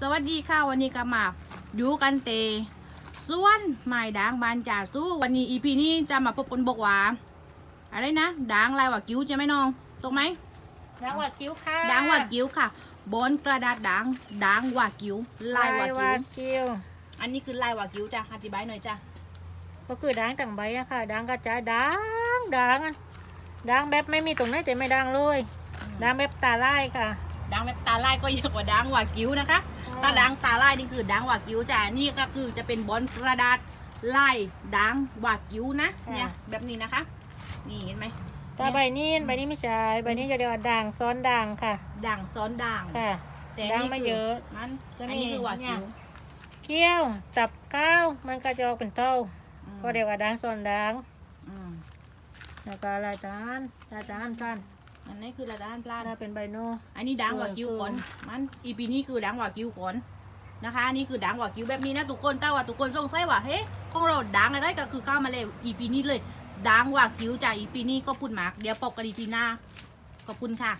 สวัสดีค่ะวันนี้ก็มาอยู่กันเตส่วนไม้ด่างบานจ่าสู้วันนี้อีพีนี้จะมาพบกันบอกว่าอะไรนะด่างลายว่ากิ้วใช่ไหมน้องตรงไหมด่างว่ากิ้วค่ะด่างว่ากิ้วค่ะ บนกระดาษด่างด่างว่ากิ้วลายว่ากิ้วกิ้วอันนี้คือลายว่ากิ้วจ้ะอธิบายหน่อยจ้ะก็คือด่างต่างใบอะค่ะด่างกระจายด่างด่างอะด่างแบบไม่มีตรงไหนแต่ไม่ด่างเลยด่างแบบตาไล่ค่ะ ด่างแบบตาลายก็เยอะกว่าด่างว่ากิ้วนะคะ ถ้าด่างตาลายนี่คือด่างว่ากิ้วจ้ะนี่ก็คือจะเป็นบนกระดาษลายด่างว่ากิ้วนะเนี่ยแบบนี้นะคะ นี่เห็นไหมตาใบนี้ใบนี้ไม่ใช่ใบนี้จะเรียกว่าด่างซ้อนด่างค่ะ ด่างซ้อนด่างค่ะแต่ด่างนี่ไม่คือเยอะนั่นจะอันมีนี้คือว่าเนี่กิ้ยวเกี้ยวตับก้าวมันก็จะออกเป็นเต้าอืมก็เรียกว่าด่างซ้อนด่างอืมแล้วก็ลายตาลลายตาลสั้น อันนี้คือระด้านปลาถ้าเป็นใบโน อันนี้ด่างว่ากิ้วคือก่อน มันอีปีนี้คือด่างว่ากิ้วก่อนนะคะอันนี้คือด่างว่ากิ้วแบบนี้นะทุกคนแต่ว่าทุกคนสงสัยว่าเฮ้ของเราด่างอะไรก็คือเข้ามาเลยอีปีนี้เลยด่างว่ากิ้วจากอีปีนี้ก็พูดมากเดี๋ยวปกกันอีปีหน้าขอบคุณค่ะ